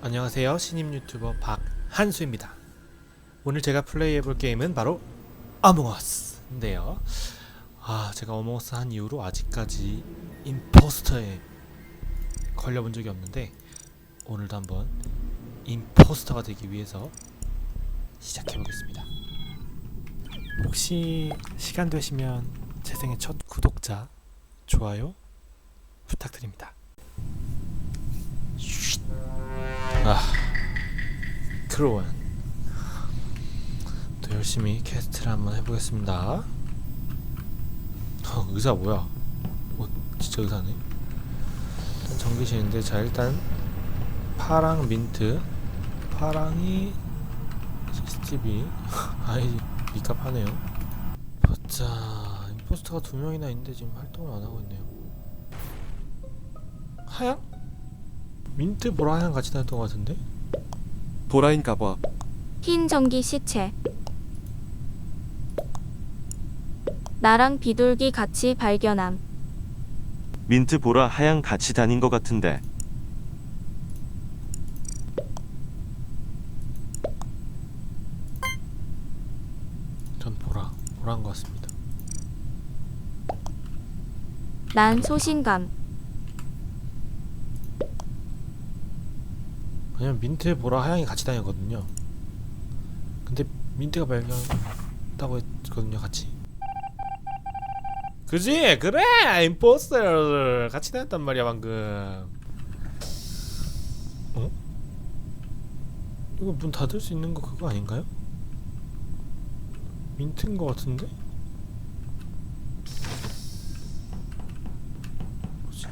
안녕하세요. 신임 유튜버 박한수입니다. 오늘 제가 플레이해볼 게임은 바로 어몽어스인데요. 아 제가 어몽어스 한 이후로 아직까지 임포스터에 걸려본 적이 없는데 오늘도 한번 임포스터가 되기 위해서 시작해보겠습니다. 혹시 시간 되시면 제 생애 첫 구독자 좋아요 부탁드립니다 아 크로원 또 열심히 퀘스트를 한번 해보겠습니다. 어, 의사 뭐야? 어, 진짜 의사네. 일단 전기실인데 자 일단 파랑 민트 파랑이 CCTV 아이 미값하네요. 보자 임포스터가 두 명이나 있는데 지금 활동을 안 하고 있네요. 하양? 민트 보라 하양 같이 다녔던 것 같은데? 보라인가 봐. 흰 전기 시체. 나랑 비둘기 같이 발견함. 민트 보라 하양 같이 다닌 것 같은데 전 보라 보라인 것 같습니다 난 소신감. 왜냐면 민트 보라 하양이 같이 다녔거든요 근데 민트가 발견했다고 했거든요 같이 그지 그래 임포스터 같이 다녔단 말이야 방금 어? 이거 문 닫을 수 있는 거 그거 아닌가요? 민트인 거 같은데? 뭐지?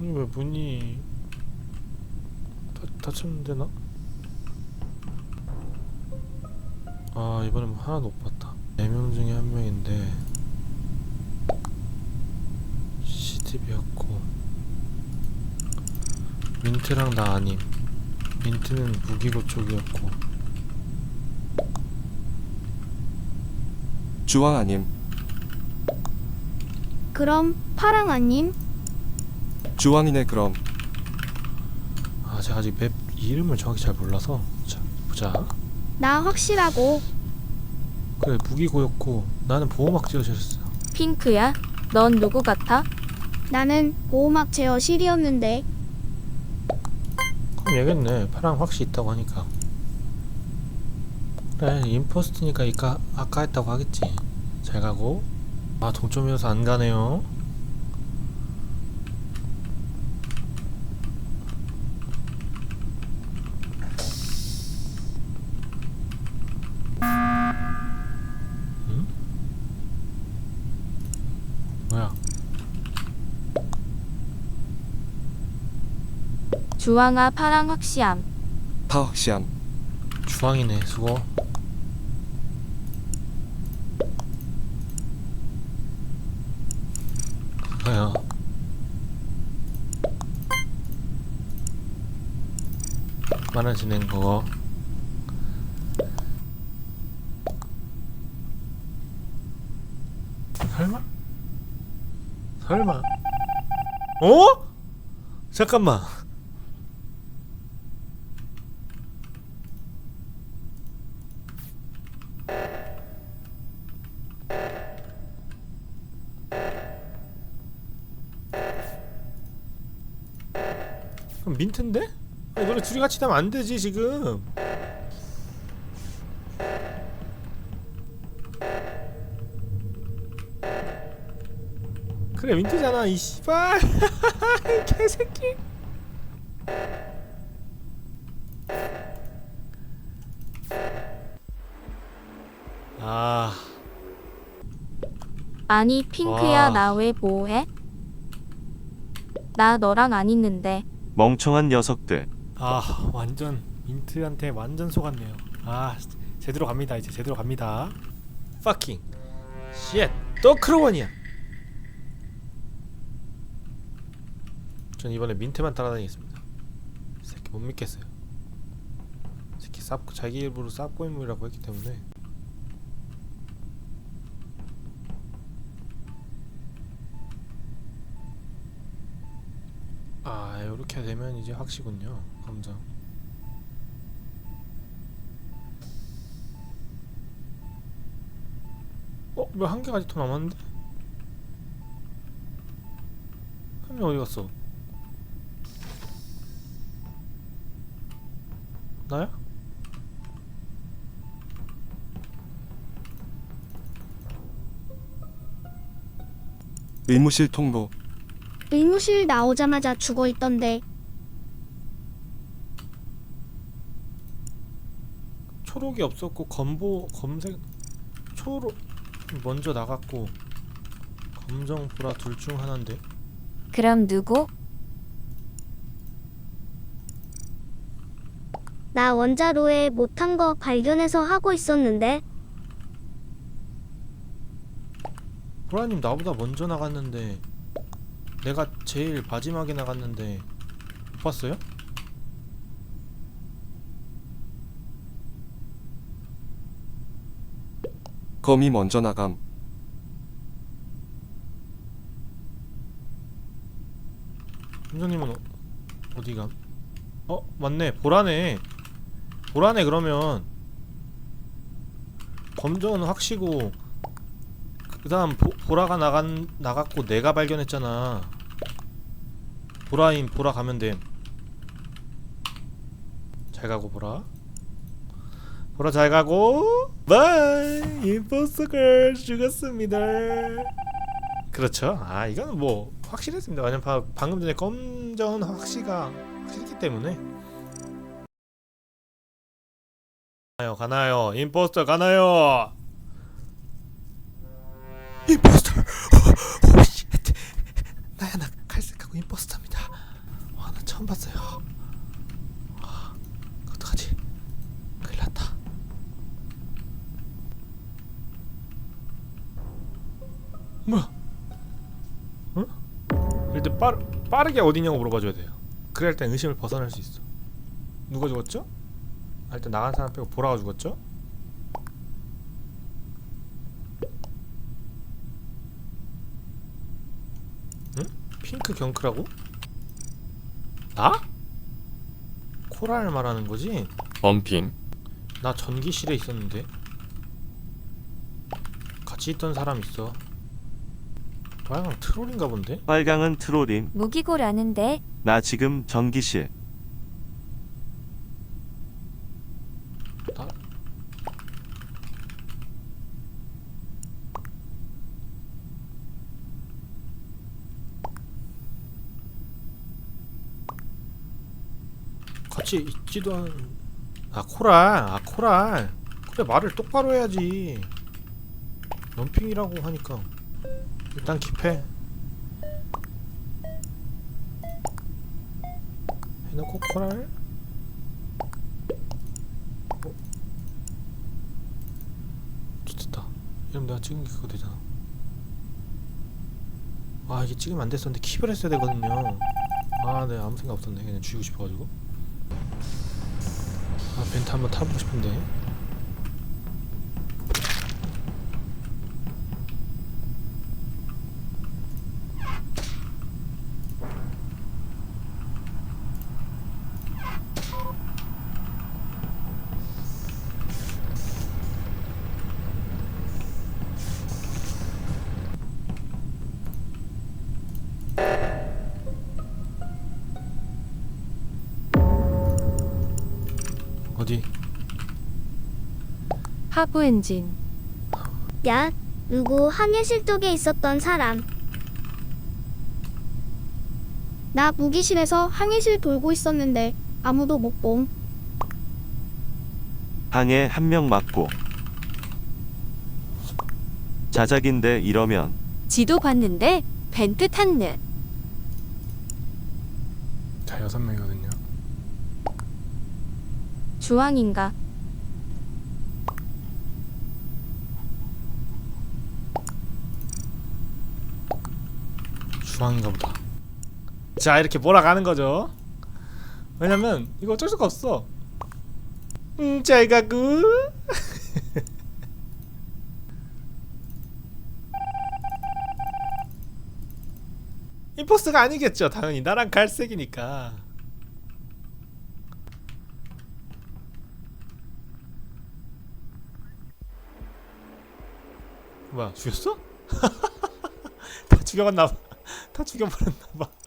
응? 이왜 문이 닫, 닫혔는데 나? 아 이번엔 뭐 하나도 못 봤다 4명 중에 한 명인데 CCTV였고 민트랑 나 아님 민트는 무기고 쪽이었고 주황 아님. 그럼 파랑 아님? 주황이네 그럼. 아 제가 아직 맵 이름을 정확히 잘 몰라서. 자 보자. 나 확실하고. 그래 무기고였고 나는 보호막 지어졌어. 핑크야? 넌 누구 같아? 나는 보호막 제어 실이었는데. 그럼 얘겠네. 파랑 확실히 있다고 하니까. 그래 임포스트니까 이까 아까 했다고 하겠지. 잘 가고. 아 동점이어서 안 가네요 응? 뭐야 주황아 파랑 확시함. 다 확시함. 주황이네 수고 뭐야 많아지는 거 설마? 설마? 어? 잠깐만 그럼 민트인데? 아니 너네 둘이 같이 다면 안 되지 지금 그래 민트잖아 이 씨발 이 개새끼 아 아니 핑크야 와. 나 왜 뭐해? 나 너랑 안 있는데. 멍청한 녀석들. 아 완전 민트한테 완전 속았네요. 아 제대로 갑니다 이제 제대로 갑니다. Fucking shit 또 크로원이야 전 이번에 민트만 따라다니겠습니다. 이 새끼 못 믿겠어요. 이 새끼 쌉 자기 일부러 쌉고 인물이라고 했기 때문에 아 이렇게 되면 이제 확시군요 검정 어? 왜 한 개가 아직 더 남았는데? 한 명 어디 갔어? 나야? 의무실 통로 의무실 나오자마자 죽어 있던데. 초록이 없었고 검보 검색 초록 먼저 나갔고 검정 보라 둘 중 하나인데. 그럼 누구? 나 원자로에 못한 거 발견해서 하고 있었는데. 보라님 나보다 먼저 나갔는데 내가 제일 마지막에 나갔는데 못 봤어요? 검이 먼저 나감 팀장님은 어, 감? 어 맞네 보라네 보라네 그러면 검정은 확시고 그 다음 보라가 나간 나갔고 내가 발견했잖아. 보라인 보라 가면 됨 잘 가고 보라. 보라 잘 가고. 바이! 임포스걸 죽었습니다. 그렇죠. 아 이거는 뭐 확실했습니다. 왜냐면 바, 방금 전에 검정은 확시가 확실했기 때문에. 가나요? 가나요? 임포스터 가나요 처음 봤어요 와 어떡하지 큰일 났다 뭐야 일단 빠르, 빠르게 어디냐고 물어봐줘야 돼요 그래야 일단 의심을 벗어날 수 있어 누가 죽었죠? 아, 일단 나간 사람 빼고 보라가 죽었죠? 응? 핑크 경크라고? 나? 코랄 말하는 거지? 범핑 나 전기실에 있었는데 같이 있던 사람 있어 빨강 트롤인가 본데? 빨강은 트롤임. 무기고라는데 나 지금 전기실. 나 같이 있지도 않... 아 코랄 아 코랄 그래 말을 똑바로 해야지 연핑이라고 하니까 일단 킵해 해놓고 코랄 좋겠다. 이러면 내가 찍은 게 그거 되잖아. 아 이게 찍으면 안 됐었는데 킵을 했어야 되거든요. 아, 네 아무 생각 없었네. 그냥 죽이고 싶어가지고. 아 벤트 한번 타보고 싶은데. 어디? 하부 엔진 야 누구 항해실 쪽에 있었던 사람 나 무기실에서 항해실 돌고 있었는데 아무도 못 봄. 방에 한명 맞고. 자작인데 이러면 지도 봤는데 벤트 탔네 자 여섯 명이거든요. 주황인가 주황인가 보다. 자 이렇게 몰아가는 거죠. 왜냐면 이거 어쩔 수가 없어. 음, 잘 가고. 임포스가 아니겠죠 당연히 나랑 갈색이니까 뭐야. 죽였어? 다 죽여갔나봐. 다 죽여버렸나봐